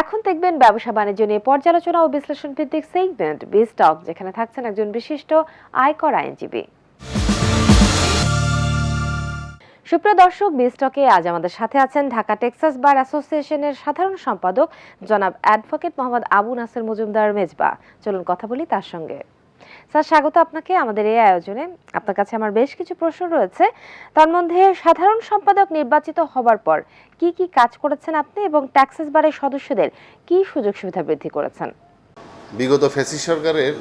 এখন দেখবেন ব্যবসা বাণিজ্য নিয়ে পর্যালোচনা ও বিশ্লেষণ ভিত্তিক সেগমেন্ট বিস্টক যেখানে থাকছেন একজন বিশিষ্ট আয়কর আইনজীবী। সুপ্রিয় দর্শক বিস্টকে আজ আমাদের সাথে আছেন ঢাকা টেক্সাস বার অ্যাসোসিয়েশনের সাধারণ সম্পাদক জনাব অ্যাডভোকেট মোহাম্মদ আবু নাসের মজুমদার মেজবা। চলুন কথা বলি তার সঙ্গে। স্যার, স্বাগত আপনাকে আমাদের এই আয়োজনে। আপনার কাছে আমার বেশ কিছু প্রশ্ন রয়েছে। তার মধ্যে সাধারণ সম্পাদক নির্বাচিত হবার পর কি কি কাজ করেছেন আপনি এবং ট্যাক্সেস বারের সদস্যদের কি সুযোগ সুবিধা বৃদ্ধি করেছেন? বিগত ফ্যাসি সরকারের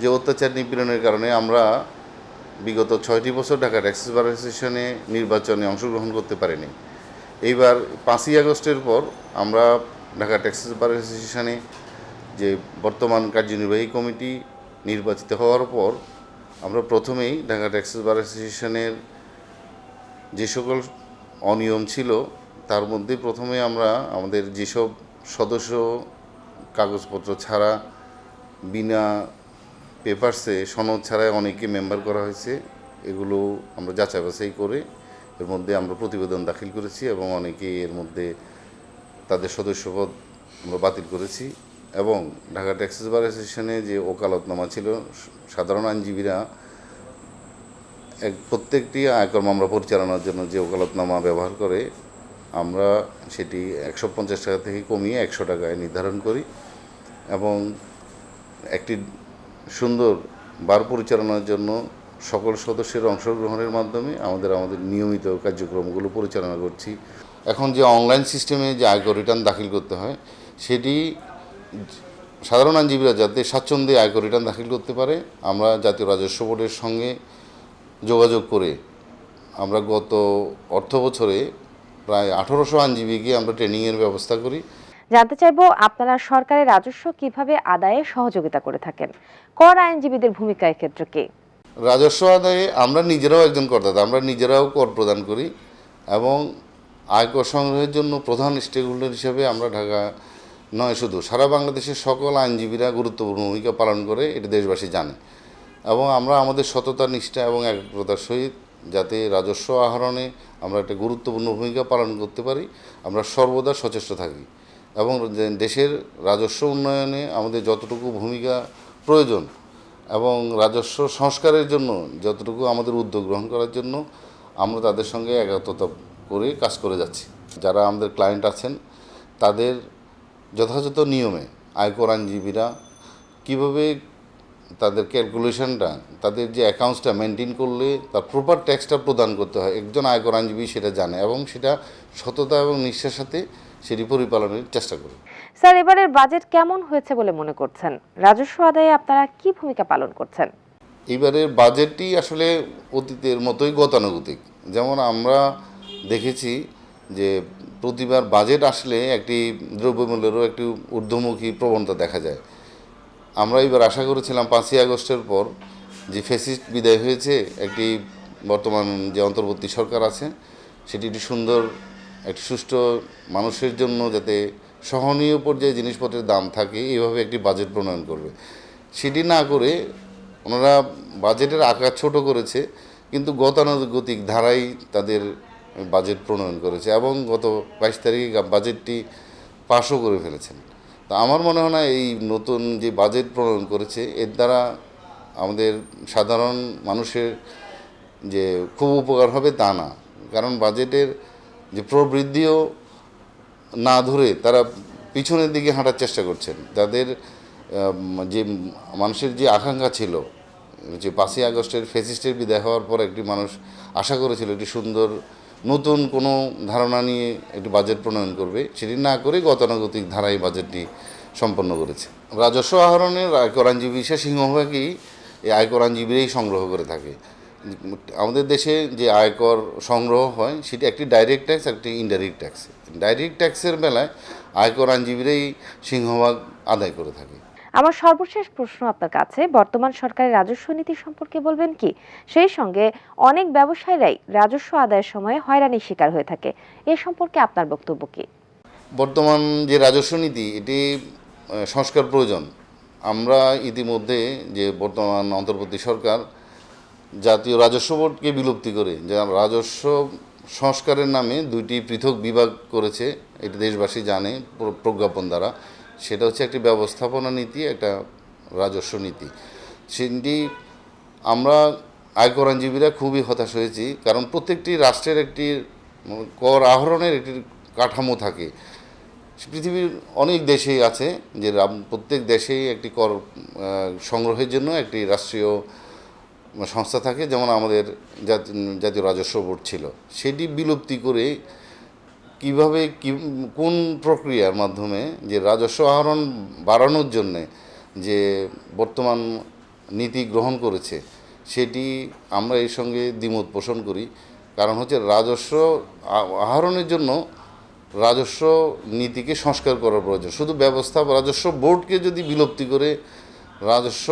যে অত্যাচার নিপীড়নের কারণে আমরা বিগত ছয়টি বছর ঢাকা ট্যাক্সিস বার অ্যাসোসিয়েশনে নির্বাচনে অংশগ্রহণ করতে পারিনি। এইবার পাঁচই আগস্টের পর আমরা ঢাকা ট্যাক্সিস বার অ্যাসোসিয়েশনে যে বর্তমান কার্যনির্বাহী কমিটি নির্বাচিত হওয়ার পর আমরা প্রথমেই ঢাকা ট্যাক্সিস বার অ্যাসোসিয়েশনের যে সকল অনিয়ম ছিল, তার মধ্যে প্রথমে আমরা আমাদের যেসব সদস্য কাগজপত্র ছাড়া বিনা পেপারসে সনদ ছাড়াই অনেকে মেম্বার করা হয়েছে, এগুলো আমরা যাচাই বাছাই করে এর মধ্যে আমরা প্রতিবেদন দাখিল করেছি এবং অনেকে এর মধ্যে তাদের সদস্যপদ আমরা বাতিল করেছি। এবং ঢাকা ট্যাক্সিস বার অ্যাসোসিয়েশনে যে ওকালতনামা ছিল, সাধারণ আইনজীবীরা এক প্রত্যেকটি আয়কর মামলা পরিচালনার জন্য যে ওকালতনামা ব্যবহার করে, আমরা সেটি একশো পঞ্চাশ টাকা থেকে কমিয়ে একশো টাকায় নির্ধারণ করি এবং একটি সুন্দর বার পরিচালনার জন্য সকল সদস্যের অংশগ্রহণের মাধ্যমে আমাদের আমাদের নিয়মিত কার্যক্রমগুলো পরিচালনা করছি। এখন যে অনলাইন সিস্টেমে যে আয়কর রিটার্ন দাখিল করতে হয়, সেটি সাধারণ আইনজীবীরা যাতে স্বাচ্ছন্দ্যে আয়কর রিটার্ন দাখিল করতে পারে আমরা জাতীয় রাজস্ব বোর্ডের সঙ্গে যোগাযোগ করে আমরা গত অর্থ বছরে প্রায় আঠারোশো আইনজীবীকে আমরা ট্রেনিংয়ের ব্যবস্থা করি। জানতে চাইব আপনারা সরকারের রাজস্ব কীভাবে আদায়ে সহযোগিতা করে থাকেন? কর আইনজীবীদের ভূমিকা এক্ষেত্রে কি? রাজস্ব আদায়ে আমরা নিজেরাও একজন করদাতা আমরা নিজেরাও কর প্রদান করি এবং আয়কর সংগ্রহের জন্য প্রধান স্টেক হোল্ডার হিসেবে আমরা ঢাকা নয় শুধু, সারা বাংলাদেশের সকল আইনজীবীরা গুরুত্বপূর্ণ ভূমিকা পালন করে এটা দেশবাসী জানে। এবং আমরা আমাদের সততা নিষ্ঠা এবং একগ্রতার সহিত যাতে রাজস্ব আহরণে আমরা একটা গুরুত্বপূর্ণ ভূমিকা পালন করতে পারি, আমরা সর্বদা সচেষ্ট থাকি। এবং দেশের রাজস্ব উন্নয়নে আমাদের যতটুকু ভূমিকা প্রয়োজন এবং রাজস্ব সংস্কারের জন্য যতটুকু আমাদের উদ্যোগ গ্রহণ করার জন্য আমরা তাদের সঙ্গে একাত্মতা করে কাজ করে যাচ্ছি। যারা আমাদের ক্লায়েন্ট আছেন, তাদের যথাযথ নিয়মে আয়কর আইনজীবীরা কীভাবে তাদের ক্যালকুলেশনটা তাদের যে অ্যাকাউন্টসটা মেনটেন করলে তার প্রপার ট্যাক্সটা প্রদান করতে হয় একজন আয়কর আইনজীবী সেটা জানে এবং সেটা সততা এবং নিষ্ঠার সাথে সেটি পরিপালনের চেষ্টা করে। স্যার এবারের বাজেট কেমন হয়েছে বলে মনে করছেন? রাজস্ব আদায়ে আপনারা কি ভূমিকা পালন করছেন? এবারের বাজেটটি আসলে অতীতের মতোই গতানুগতিক। যেমন আমরা দেখেছি যে প্রতিবার বাজেট আসলে একটি দ্রব্যমূল্যেরও একটি ঊর্ধ্বমুখী প্রবণতা দেখা যায়। আমরা এবার আশা করেছিলাম পাঁচই আগস্টের পর যে ফেসিস্ট বিদায় হয়েছে, একটি বর্তমান যে অন্তর্বর্তী সরকার আছে, সেটি একটি সুন্দর, একটি সুষ্ঠু মানুষের জন্য যাতে সহনীয় পর্যায়ে জিনিসপত্রের দাম থাকে এইভাবে একটি বাজেট প্রণয়ন করবে। সেটি না করে ওনারা বাজেটের আকার ছোট করেছে, কিন্তু গতানুগতিক ধারাই তাদের বাজেট প্রণয়ন করেছে এবং গত বাইশ তারিখে বাজেটটি পাশও করে ফেলেছেন। তো আমার মনে হয় না এই নতুন যে বাজেট প্রণয়ন করেছে, এর দ্বারা আমাদের সাধারণ মানুষের যে খুব উপকার হবে তা না। কারণ বাজেটের যে প্রবৃদ্ধিও না ধরে তারা পিছনের দিকে হাঁটার চেষ্টা করছেন। তাদের যে মানুষের যে আকাঙ্ক্ষা ছিল, যে পাঁচই আগস্টের ফেসিস্টের বিদায় হওয়ার পর একটি মানুষ আশা করেছিল একটি সুন্দর নতুন কোনো ধারণা নিয়ে একটি বাজেট প্রণয়ন করবে, সেটি না করে গতানুগতিক ধারায় বাজেটটি সম্পন্ন করেছে। রাজস্ব আহরণের আয়কর হিসেবে সিংহভাগই এই আয়কর আইনজীবীরাই সংগ্রহ করে থাকে। আমাদের দেশে যে আয়কর সংগ্রহ হয়, সেটি একটি ডাইরেক্ট ট্যাক্স একটি ইনডাইরেক্ট ট্যাক্স ডাইরেক্ট ট্যাক্সের বেলায় আয়কর আইনজীবীরাই সিংহভাগ আদায় করে থাকে। আমার সর্বশেষ প্রশ্ন আপনার কাছে, বর্তমান সরকারের রাজস্ব নীতি সম্পর্কে বলবেন কি? সেই সঙ্গে অনেক ব্যবসায়ীরাই রাজস্ব আদায়ের সময় হয়রানির শিকার হয়ে থাকে। এ সম্পর্কে আপনার বক্তব্য কি? বর্তমান যে রাজস্ব নীতি, এটি সংস্কার প্রয়োজন। আমরা ইতিমধ্যে যে বর্তমান অন্তর্বর্তী সরকার জাতীয় রাজস্ব বোর্ডকে বিলুপ্তি করে, যা রাজস্ব সংস্কারের নামে দুইটি পৃথক বিভাগ করেছে, এটি দেশবাসী জানে, প্র- প্রজ্ঞাপন দ্বারা। সেটা হচ্ছে একটি ব্যবস্থাপনা নীতি, একটা রাজস্ব নীতি। সেটি আমরা আয়কর আইনজীবীরা খুবই হতাশ হয়েছি, কারণ প্রত্যেকটি রাষ্ট্রের একটি কর আহরণের একটি কাঠামো থাকে। পৃথিবীর অনেক দেশেই আছে যে প্রত্যেক দেশেই একটি কর সংগ্রহের জন্য একটি রাষ্ট্রীয় সংস্থা থাকে, যেমন আমাদের জাতীয় রাজস্ব বোর্ড ছিল। সেটি বিলুপ্তি করে কীভাবে কোন প্রক্রিয়ার মাধ্যমে যে রাজস্ব আহরণ বাড়ানোর জন্যে যে বর্তমান নীতি গ্রহণ করেছে, সেটি আমরা এর সঙ্গে দ্বিমত পোষণ করি। কারণ হচ্ছে রাজস্ব আহরণের জন্য রাজস্ব নীতিকে সংস্কার করার প্রয়োজন। শুধু ব্যবস্থা রাজস্ব বোর্ডকে যদি বিলুপ্তি করে, রাজস্ব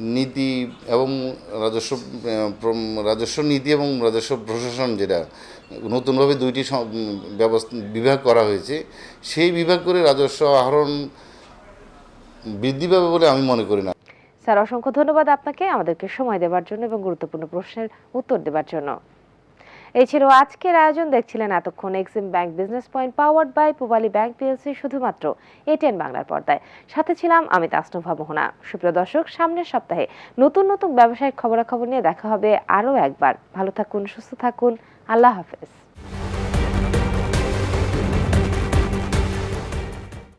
নীতি এবং রাজস্ব রাজস্ব নীতি এবং রাজস্ব প্রশাসন যেটা, নতুনভাবে দুইটি ব্যবস্থা, বিভাগ করা হয়েছে, সেই বিভাগ করে রাজস্ব আহরণ বৃদ্ধি পাবে বলে আমি মনে করি না। স্যার, অসংখ্য ধন্যবাদ আপনাকে আমাদেরকে সময় দেওয়ার জন্য এবং গুরুত্বপূর্ণ প্রশ্নের উত্তর দেওয়ার জন্য। এই ছিল আজকের আয়োজন। দেখছিলেন এতক্ষণ Exim bank business point powered by Pubali bank PLC শুধুমাত্র এটিএন বাংলার পর্দায়। সাথে ছিলাম আমি তাসনুভা মোহনা। সুপ্রিয় দর্শক, সামনের সপ্তাহে নতুন নতুন ব্যবসায়িক খবরাখবর নিয়ে দেখা হবে আরও একবার। ভালো থাকুন, সুস্থ থাকুন। আল্লাহ হাফেজ।